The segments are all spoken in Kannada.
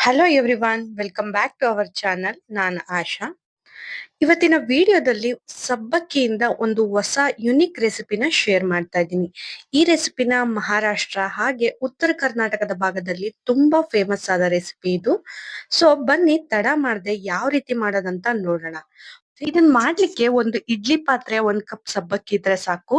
Hello everyone welcome back to our channel ನಾನು ಆಶಾ. ಇವತ್ತಿನ ವಿಡಿಯೋದಲ್ಲಿ ಸಬ್ಬಕ್ಕಿಯಿಂದ ಒಂದು ಹೊಸ ಯುನಿಕ್ ರೆಸಿಪಿನ ಶೇರ್ ಮಾಡ್ತಾ ಇದ್ದೀನಿ. ಈ ರೆಸಿಪಿನ ಮಹಾರಾಷ್ಟ್ರ ಹಾಗೆ ಉತ್ತರ ಕರ್ನಾಟಕದ ಭಾಗದಲ್ಲಿ ತುಂಬಾ ಫೇಮಸ್ ಆದ ರೆಸಿಪಿ ಇದು. ಸೊ ಬನ್ನಿ, ತಡ ಮಾಡದೆ ಯಾವ ರೀತಿ ಮಾಡೋದಂತ ನೋಡೋಣ. ಇದನ್ ಮಾಡ್ಲಿಕ್ಕೆ ಒಂದು ಇಡ್ಲಿ ಪಾತ್ರೆ ಒಂದ್ ಕಪ್ ಸಬ್ಬಕ್ಕಿ ಇದ್ರೆ ಸಾಕು.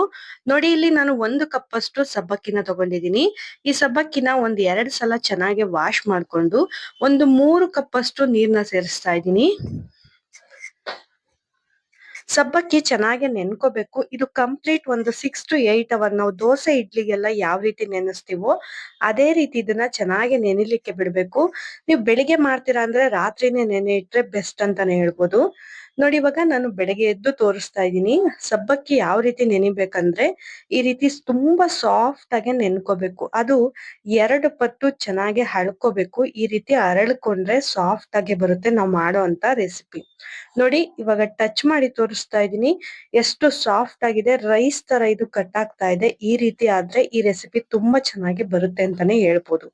ನೋಡಿ, ಇಲ್ಲಿ ನಾನು ಒಂದು ಕಪ್ ಅಷ್ಟು ಸಬ್ಬಕ್ಕಿನ ತಗೊಂಡಿದೀನಿ ಈ ಸಬ್ಬಕ್ಕಿನ ಒಂದ್ ಎರಡ್ ಸಲ ಚೆನ್ನಾಗಿ ವಾಶ್ ಮಾಡ್ಕೊಂಡು ಒಂದು ಮೂರು ಕಪ್ ಅಷ್ಟು ನೀರ್ನ ಸೇರಿಸ್ತಾ ಇದೀನಿ ಸಬ್ಬಕ್ಕಿ ಚೆನ್ನಾಗಿ ನೆನ್ಕೋಬೇಕು. ಇದು ಕಂಪ್ಲೀಟ್ ಒಂದು ಸಿಕ್ಸ್ ಟು ಏಟ್ ಅವರ್ ನಾವು ದೋಸೆ, ಇಡ್ಲಿಗೆಲ್ಲ ಯಾವ ರೀತಿ ನೆನೆಸ್ತೀವೋ ಅದೇ ರೀತಿ ಇದನ್ನ ಚೆನ್ನಾಗಿ ನೆನಿಲಿಕ್ಕೆ ಬಿಡ್ಬೇಕು. ನೀವು ಬೆಳಿಗ್ಗೆ ಮಾಡ್ತೀರಾ ಅಂದ್ರೆ ರಾತ್ರಿನೇ ನೆನೆ ಇಟ್ರೆ ಬೆಸ್ಟ್ ಅಂತಾನೆ ಹೇಳ್ಬೋದು. ನೋಡಿ, ಇವಾಗ ನಾನು ಬೆಳಗ್ಗೆ ಎದ್ದು ತೋರಿಸ್ತಾ ಇದ್ದೀನಿ, ಸಬ್ಬಕ್ಕಿ ಯಾವ ರೀತಿ ನೆನಿಬೇಕಂದ್ರೆ, ಈ ರೀತಿ ತುಂಬಾ ಸಾಫ್ಟ್ ಆಗಿ ನೆನ್ಕೋಬೇಕು. ಅದು ಎರಡು ಪಟ್ಟು ಚೆನ್ನಾಗಿ ಹಳ್ಕೋಬೇಕು ಈ ರೀತಿ ಅರಳ್ಕೊಂಡ್ರೆ ಸಾಫ್ಟ್ ಆಗಿ ಬರುತ್ತೆ ನಾವು ಮಾಡೋ ಅಂತ ರೆಸಿಪಿ ನೋಡಿ, ಇವಾಗ ಟಚ್ ಮಾಡಿ ತೋರಿಸ್ತಾ ಇದ್ದೀನಿ. ಎಷ್ಟು ಸಾಫ್ಟ್ ಆಗಿದೆ ರೈಸ್ ತರ ಇದು ಕಟ್ ಆಗ್ತಾ ಇದೆ. ಈ ರೀತಿ ಆದ್ರೆ ಈ ರೆಸಿಪಿ ತುಂಬಾ ಚೆನ್ನಾಗಿ ಬರುತ್ತೆ ಅಂತಾನೆ ಹೇಳ್ಬೋದು.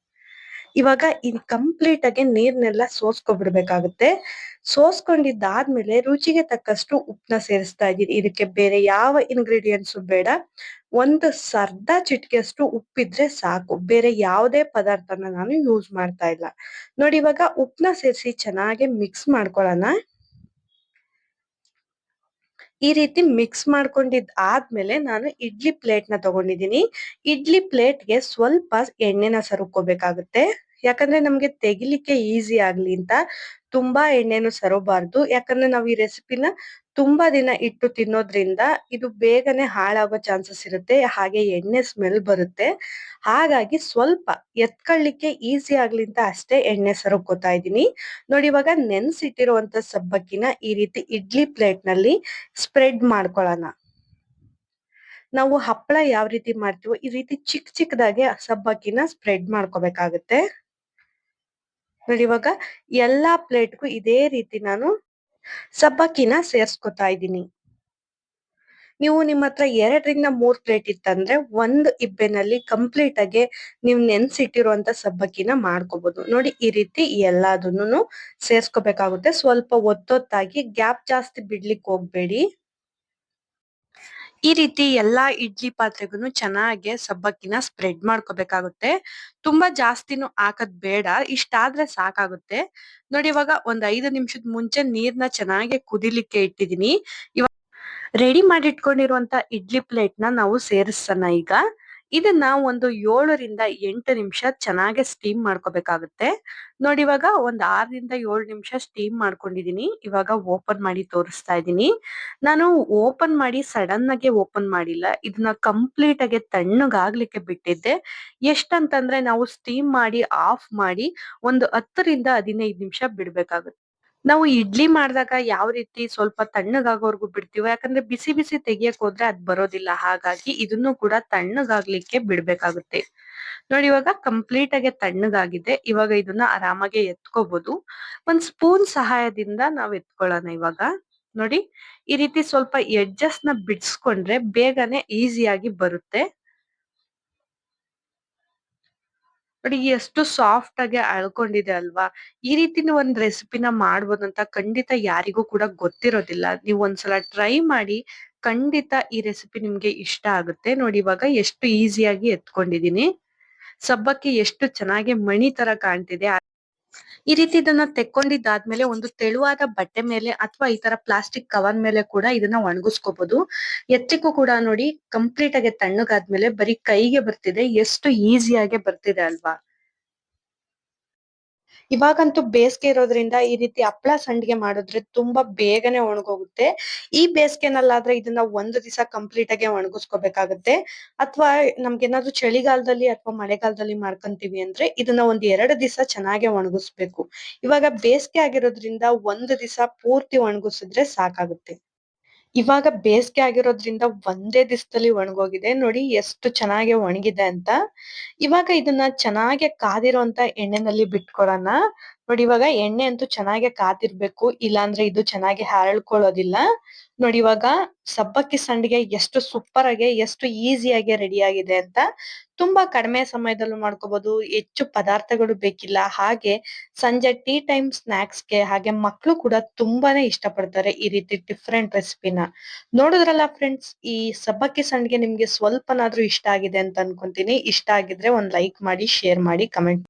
ಇವಾಗ ಇದು ಕಂಪ್ಲೀಟ್ ಆಗಿ ನೀರ್ನೆಲ್ಲ ಸೋಸ್ಕೊಬಿಡ್ಬೇಕಾಗುತ್ತೆ. ಸೋಸ್ಕೊಂಡಿದ್ದಾದ್ಮೇಲೆ ರುಚಿಗೆ ತಕ್ಕಷ್ಟು ಉಪ್ಪನ್ನ ಸೇರಿಸ್ತಾ ಇದ್ದೀನಿ ಇದಕ್ಕೆ ಬೇರೆ ಯಾವ ಇಂಗ್ರೀಡಿಯೆಂಟ್ಸ್ ಬೇಡ. ಒಂದು ಸರ್ಧ ಚಿಟಿಕೆಯಷ್ಟು ಉಪ್ಪಿದ್ರೆ ಸಾಕು. ಬೇರೆ ಯಾವುದೇ ಪದಾರ್ಥನ ನಾನು ಯೂಸ್ ಮಾಡ್ತಾ ಇಲ್ಲ. ನೋಡಿ, ಇವಾಗ ಉಪ್ಪನ್ನ ಸೇರಿಸಿ ಚೆನ್ನಾಗಿ ಮಿಕ್ಸ್ ಮಾಡ್ಕೊಳ್ಳೋಣ. ಈ ರೀತಿ ಮಿಕ್ಸ್ ಮಾಡ್ಕೊಂಡಿದ್ ಆದ್ಮೇಲೆ ನಾನು ಇಡ್ಲಿ ಪ್ಲೇಟ್ನ ತಗೊಂಡಿದೀನಿ ಇಡ್ಲಿ ಪ್ಲೇಟ್ಗೆ ಸ್ವಲ್ಪ ಎಣ್ಣೆನ ಸರುಕೋಬೇಕಾಗುತ್ತೆ ಯಾಕಂದ್ರೆ ನಮ್ಗೆ ತೆಗಿಲಿಕ್ಕೆ ಈಸಿ ಆಗ್ಲಿ ಅಂತ ತುಂಬಾ ಎಣ್ಣೆನು ಸರೋಬಾರ್ದು. ಯಾಕಂದ್ರೆ ನಾವು ಈ ರೆಸಿಪಿನ ತುಂಬಾ ದಿನ ಇಟ್ಟು ತಿನ್ನೋದ್ರಿಂದ ಇದು ಬೇಗನೆ ಹಾಳಾಗೋ ಚಾನ್ಸಸ್ ಇರುತ್ತೆ. ಹಾಗೆ ಎಣ್ಣೆ ಸ್ಮೆಲ್ ಬರುತ್ತೆ. ಹಾಗಾಗಿ ಸ್ವಲ್ಪ ಎತ್ಕೊಳ್ಳಿಕ್ಕೆ ಈಸಿ ಆಗ್ಲಿ ಅಂತ ಅಷ್ಟೇ ಎಣ್ಣೆ ಸರಕೋತಾ ಇದ್ದೀನಿ. ನೋಡಿ, ಇವಾಗ ನೆನ್ಸಿಟ್ಟಿರುವಂತ ಸಬ್ಬಕ್ಕಿನ ಈ ರೀತಿ ಇಡ್ಲಿ ಪ್ಲೇಟ್ನಲ್ಲಿ ಸ್ಪ್ರೆಡ್ ಮಾಡ್ಕೊಳ್ಳೋಣ. ನಾವು ಹಪ್ಪಳ ಯಾವ ರೀತಿ ಮಾಡ್ತೀವೋ ಈ ರೀತಿ ಚಿಕ್ಕ ಚಿಕ್ಕದಾಗಿ ಸಬ್ಬಕ್ಕಿನ ಸ್ಪ್ರೆಡ್ ಮಾಡ್ಕೋಬೇಕಾಗುತ್ತೆ. ನೋಡಿ ಇವಾಗ ಎಲ್ಲಾ ಪ್ಲೇಟ್ಗೂ ಇದೇ ರೀತಿ ನಾನು ಸಬ್ಬಕ್ಕಿನ ಸೇರ್ಸ್ಕೊತಾ ಇದ್ದೀನಿ. ನೀವು ನಿಮ್ಮ ಹತ್ರ ಎರಡರಿಂದ ಮೂರ್ ಪ್ಲೇಟ್ ಇತ್ತಂದ್ರೆ ಒಂದು ಇಬ್ಬೆನಲ್ಲಿ ಕಂಪ್ಲೀಟ್ ಆಗಿ ನೀವು ನೆನ್ಸಿಟ್ಟಿರುವಂತ ಸಬ್ಬಕ್ಕಿನ ಮಾಡ್ಕೋಬಹುದು ನೋಡಿ ಈ ರೀತಿ ಎಲ್ಲದನ್ನು ಸೇರ್ಸ್ಕೋಬೇಕಾಗುತ್ತೆ. ಸ್ವಲ್ಪ ಒತ್ತೊತ್ತಾಗಿ ಗ್ಯಾಪ್ ಜಾಸ್ತಿ ಬಿಡ್ಲಿಕ್ಕೆ ಹೋಗ್ಬೇಡಿ. ಈ ರೀತಿ ಎಲ್ಲಾ ಇಡ್ಲಿ ಪಾತ್ರೆಗೂ ಚೆನ್ನಾಗಿ ಸಬ್ಬಕ್ಕಿನ ಸ್ಪ್ರೆಡ್ ಮಾಡ್ಕೋಬೇಕಾಗುತ್ತೆ. ತುಂಬಾ ಜಾಸ್ತಿನೂ ಹಾಕದ್ ಬೇಡ, ಇಷ್ಟಾದ್ರೆ ಸಾಕಾಗುತ್ತೆ. ನೋಡಿ ಇವಾಗ ಒಂದ್ ಐದು ನಿಮಿಷದ ಮುಂಚೆ ನೀರ್ನ ಚೆನ್ನಾಗಿ ಕುದಿಲಿಕ್ಕೆ ಇಟ್ಟಿದೀನಿ ಇವಾಗ ರೆಡಿ ಮಾಡಿಟ್ಕೊಂಡಿರುವಂತ ಇಡ್ಲಿ ಪ್ಲೇಟ್ ನಾವು ಸೇರಿಸೋಣ ಈಗ. ಇದನ್ನ ಒಂದು ಏಳರಿಂದ ಎಂಟು ನಿಮಿಷ ಚೆನ್ನಾಗೆ ಸ್ಟೀಮ್ ಮಾಡ್ಕೋಬೇಕಾಗುತ್ತೆ. ನೋಡಿ ಇವಾಗ ಒಂದ್ ಆರರಿಂದ ಏಳು ನಿಮಿಷ ಸ್ಟೀಮ್ ಮಾಡ್ಕೊಂಡಿದೀನಿ. ಇವಾಗ ಓಪನ್ ಮಾಡಿ ತೋರಿಸ್ತಾ ಇದ್ದೀನಿ ನಾನು ಓಪನ್ ಮಾಡಿ ಸಡನ್ ಆಗಿ ಓಪನ್ ಮಾಡಿಲ್ಲ. ಇದನ್ನ ಕಂಪ್ಲೀಟ್ ಆಗಿ ತಣ್ಣಗಾಗ್ಲಿಕ್ಕೆ ಬಿಟ್ಟಿದ್ದೆ. ಎಷ್ಟಂತಂದ್ರೆ ನಾವು ಸ್ಟೀಮ್ ಮಾಡಿ ಆಫ್ ಮಾಡಿ ಒಂದು ಹತ್ತರಿಂದ ಹದಿನೈದು ನಿಮಿಷ ಬಿಡ್ಬೇಕಾಗುತ್ತೆ. ನಾವು ಇಡ್ಲಿ ಮಾಡಿದಾಗ ಯಾವ ರೀತಿ ಸ್ವಲ್ಪ ತಣ್ಣಗಾಗೋವರೆಗೂ ಬಿಡ್ತೀವೋ, ಯಾಕಂದ್ರೆ ಬಿಸಿ ಬಿಸಿ ತೆಗಿಯಕ್ ಹೋದ್ರೆ ಅದ್ ಬರೋದಿಲ್ಲ. ಹಾಗಾಗಿ ಇದನ್ನು ಕೂಡ ತಣ್ಣಗಾಗ್ಲಿಕ್ಕೆ ಬಿಡ್ಬೇಕಾಗುತ್ತೆ. ನೋಡಿ, ಇವಾಗ ಕಂಪ್ಲೀಟ್ ಆಗಿ ತಣ್ಣಗಾಗಿದೆ. ಇವಾಗ ಇದನ್ನ ಆರಾಮಾಗಿ ಎತ್ಕೋಬಹುದು ಒಂದ್ ಸ್ಪೂನ್ ಸಹಾಯದಿಂದ ನಾವ್ ಎತ್ಕೊಳ್ಳೋಣ ಇವಾಗ. ನೋಡಿ, ಈ ರೀತಿ ಸ್ವಲ್ಪ ಎಡ್ಜಸ್ನ ಬಿಡಿಸ್ಕೊಂಡ್ರೆ ಬೇಗನೆ ಈಸಿಯಾಗಿ ಬರುತ್ತೆ. ನೋಡಿ ಎಷ್ಟು ಸಾಫ್ಟ್ ಆಗಿ ಅಳ್ಕೊಂಡಿದೆ ಅಲ್ವಾ? ಈ ರೀತಿನ ಒಂದ್ ರೆಸಿಪಿನ ಮಾಡ್ಬೋದು ಅಂತ ಖಂಡಿತ ಯಾರಿಗೂ ಕೂಡ ಗೊತ್ತಿರೋದಿಲ್ಲ. ನೀವು ಒಂದ್ಸಲ ಟ್ರೈ ಮಾಡಿ ಖಂಡಿತ ಈ ರೆಸಿಪಿ ನಿಮ್ಗೆ ಇಷ್ಟ ಆಗುತ್ತೆ. ನೋಡಿ ಇವಾಗ ಎಷ್ಟು ಈಸಿಯಾಗಿ ಎತ್ಕೊಂಡಿದೀನಿ ಸಬ್ಬಕ್ಕಿ ಎಷ್ಟು ಚೆನ್ನಾಗಿ ಮಣಿ ತರ ಕಾಣ್ತಿದೆ. ಈ ರೀತಿ ಇದನ್ನ ತೆಕ್ಕೊಂಡಿದ್ದಾದ್ಮೇಲೆ ಒಂದು ತೆಳುವಾದ ಬಟ್ಟೆ ಮೇಲೆ ಅಥವಾ ಈ ತರ ಪ್ಲಾಸ್ಟಿಕ್ ಕವರ್ ಮೇಲೆ ಕೂಡ ಇದನ್ನ ಒಣಗಿಸ್ಕೋಬಹುದು ಎತ್ತಿಗೂ ಕೂಡ ನೋಡಿ ಕಂಪ್ಲೀಟ್ ಆಗಿ ತಣ್ಣಗಾದ್ಮೇಲೆ ಬರೀ ಕೈಗೆ ಬರ್ತಿದೆ, ಎಷ್ಟು ಈಜಿ ಆಗಿ ಬರ್ತಿದೆ ಅಲ್ವಾ? ಇವಾಗಂತೂ ಬೇಸಿಗೆ ಇರೋದ್ರಿಂದ ಈ ರೀತಿ ಹಪ್ಳ ಸಂಡಿಗೆ ಮಾಡಿದ್ರೆ ತುಂಬಾ ಬೇಗನೆ ಒಣಗೋಗುತ್ತೆ. ಈ ಬೇಸಿಗೆನಲ್ಲಾದ್ರೆ ಇದನ್ನ ಒಂದು ದಿವಸ ಕಂಪ್ಲೀಟ್ ಆಗಿ ಒಣಗಿಸ್ಕೋಬೇಕಾಗುತ್ತೆ. ಅಥವಾ ನಮ್ಗೇನಾದ್ರು ಚಳಿಗಾಲದಲ್ಲಿ ಅಥವಾ ಮಳೆಗಾಲದಲ್ಲಿ ಮಾಡ್ಕೊಂತೀವಿ ಅಂದ್ರೆ ಇದನ್ನ ಒಂದ್ ಎರಡು ದಿವಸ ಚೆನ್ನಾಗಿ ಒಣಗಿಸ್ಬೇಕು. ಇವಾಗ ಬೇಸಿಗೆ ಆಗಿರೋದ್ರಿಂದ ಒಂದು ದಿವಸ ಪೂರ್ತಿ ಒಣಗಿಸಿದ್ರೆ ಸಾಕಾಗುತ್ತೆ. ಇವಾಗ ಬೇಸಿಗೆ ಆಗಿರೋದ್ರಿಂದ ಒಂದೇ ದಿವಸದಲ್ಲಿ ಒಣಗೋಗಿದೆ. ನೋಡಿ ಎಷ್ಟು ಚೆನ್ನಾಗಿ ಒಣಗಿದೆ ಅಂತ. ಇವಾಗ ಇದನ್ನ ಚೆನ್ನಾಗಿ ಕಾದಿರೋಂತ ಎಣ್ಣೆನಲ್ಲಿ ಬಿಟ್ಕೊಳ್ಳೋಣ ನೋಡಿ ಇವಾಗ ಎಣ್ಣೆ ಅಂತೂ ಚೆನ್ನಾಗೆ ಕಾದಿರ್ಬೇಕು, ಇಲ್ಲಾಂದ್ರೆ ಇದು ಚೆನ್ನಾಗಿ ಹರಳ್ಕೊಳ್ಳೋದಿಲ್ಲ. ನೋಡಿ ಇವಾಗ ಸಬ್ಬಕ್ಕಿ ಸಂಡಿಗೆ ಎಷ್ಟು ಸೂಪರ್ ಆಗಿ ಎಷ್ಟು ಈಸಿ ಆಗಿ ರೆಡಿ ಆಗಿದೆ ಅಂತ ತುಂಬಾ ಕಡಿಮೆ ಸಮಯದಲ್ಲೂ ಮಾಡ್ಕೋಬಹುದು ಹೆಚ್ಚು ಪದಾರ್ಥಗಳು ಬೇಕಿಲ್ಲ. ಹಾಗೆ ಸಂಜೆ ಟೀ ಟೈಮ್ ಸ್ನಾಕ್ಸ್ಗೆ ಹಾಗೆ ಮಕ್ಕಳು ಕೂಡ ತುಂಬಾನೇ ಇಷ್ಟ ಪಡ್ತಾರೆ ಈ ರೀತಿ ಡಿಫರೆಂಟ್ ರೆಸಿಪಿನ. ನೋಡಿದ್ರಲ್ಲ ಫ್ರೆಂಡ್ಸ್, ಈ ಸಬ್ಬಕ್ಕಿ ಸಂಡಿಗೆ ನಿಮ್ಗೆ ಸ್ವಲ್ಪನಾದ್ರೂ ಇಷ್ಟ ಆಗಿದೆ ಅಂತ ಅನ್ಕೊಂತೀನಿ. ಇಷ್ಟ ಆಗಿದ್ರೆ ಒಂದ್ ಲೈಕ್ ಮಾಡಿ, ಶೇರ್ ಮಾಡಿ, ಕಮೆಂಟ್